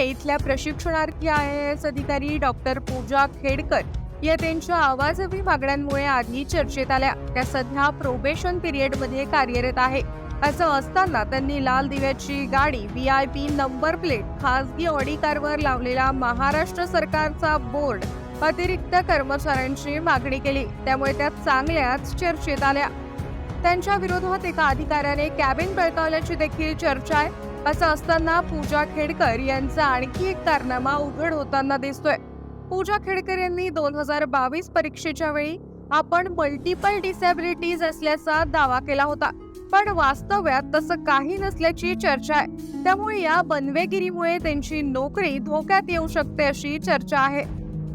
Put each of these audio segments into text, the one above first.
इथल्या प्रशिक्षणार्थी I S अधिकारी डॉक्टर पूजा खेडकर या त्यांच्या आवाजवी मागण्यांमुळे आधी चर्चेत आल्या. त्या सध्या प्रोबेशन पिरियडमध्ये कार्यरत आहे. असं असताना त्यांनी लाल दिव्याची गाडी V I P number plate खासगी ऑडी कारवर लावलेला महाराष्ट्र सरकारचा बोर्ड अतिरिक्त कर्मचाऱ्यांची मागणी केली. त्यामुळे त्या चांगल्याच चर्चेत आल्या. त्यांच्या विरोधात एका अधिकाऱ्याने कॅबिन बळकावल्याची देखील चर्चा आहे. असं असताना पूजा खेडकर यांचा आणखी एक कारनामा उघड होताना दिसतोय. पूजा खेडकर यांनी दोन हजार बावीस परीक्षेच्या वेळी आपण मल्टिपल डिसेबिलिटीज असल्याचा दावा केला होता. पण वास्तव्यात तसं काही नसल्याची चर्चा आहे. त्यामुळे या बनवेगिरीमुळे त्यांची नोकरी धोक्यात येऊ शकते अशी चर्चा आहे.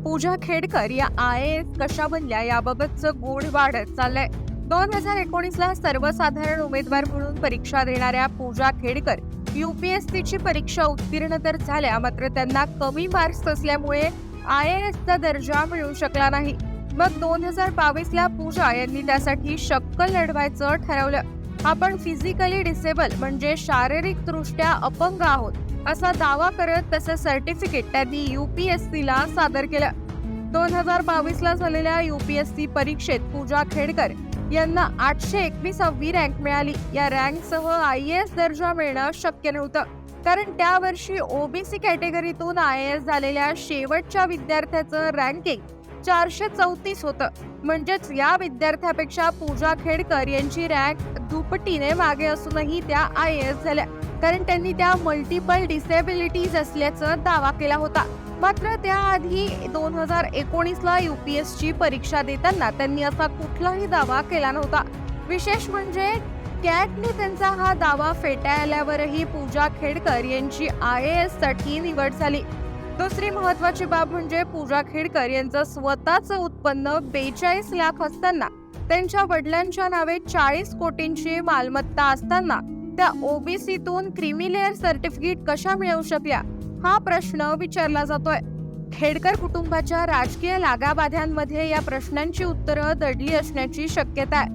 पूजा खेडकर या आय एस कशा बनल्या याबाबतचं गोड वाढत चाललंय. दोन हजार एकोणीसला सर्वसाधारण उमेदवार म्हणून परीक्षा देणाऱ्या पूजा खेडकर युपीएससीची परीक्षा उत्तीर्ण तर झाल्या मात्र त्यांना कमी मार्क्स असल्यामुळे आय एस एसचा दर्जा मिळू शकला नाही. मग दोन हजार बावीस ला पूजा यांनी त्यासाठी शक्कल लढवायचं ठरवलं. आपण फिजिकली डिसेबल म्हणजे शारीरिक दृष्ट्या अपंग आहोत असा दावा करत तसं सर्टिफिकेट त्यांनी युपीएससी ला सादर केलं. दोन हजार बावीस ला झालेल्या युपीएससी परीक्षेत पूजा खेडकर यांना आठशे एकवीसावी रँक मिळाली. या रँकसह आय एस दर्जा मिळणं शक्य नव्हतं. कारण त्या वर्षी ओबीसी कॅटेगरीतून आय एस झालेल्या शेवटच्या विद्यार्थ्याचं रँकिंग चारशे चौतीस होतं. म्हणजेच या विद्यार्थ्यापेक्षा पूजा खेडकर यांची रँक दुपटीने मागे असूनही त्या आय एस झाल्या. कारण त्यांनी त्या मल्टिपल डिसेबिलिटीज असल्याचा दावा केला होता. मात्र त्याआधी दोन हजार एकोणीसला ला पी एसची परीक्षा देताना त्यांनी असा कुठलाही दावा केला नव्हता. विशेष म्हणजे कॅटने त्यांचा हा दावा फेटाळल्यावरही पूजा खेडकर यांची आय एससाठी निवड झाली. दुसरी महत्वाची बाब म्हणजे पूजा खेडकर यांचं स्वतःचं उत्पन्न बेचाळीस लाख असताना त्यांच्या वडिलांच्या नावे चाळीस कोटींची मालमत्ता असताना त्या ओबीसीतून क्रिमिलेअर सर्टिफिकेट कशा मिळवू शकल्या? हा प्रश्न विचारला जातोय. खेडकर कुटुंबाच्या राजकीय लागाबाध्यांमध्ये या प्रश्नांची उत्तरं दडली असण्याची शक्यता आहे.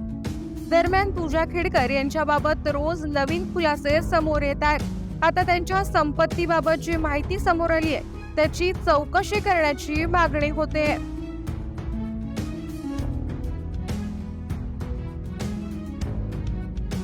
दरम्यान पूजा खेडकर यांच्याबाबत रोज नवीन खुलासे समोर येत आहेत. आता त्यांच्या संपत्तीबाबत जी माहिती समोर आली आहे त्याची चौकशी करण्याची मागणी होते.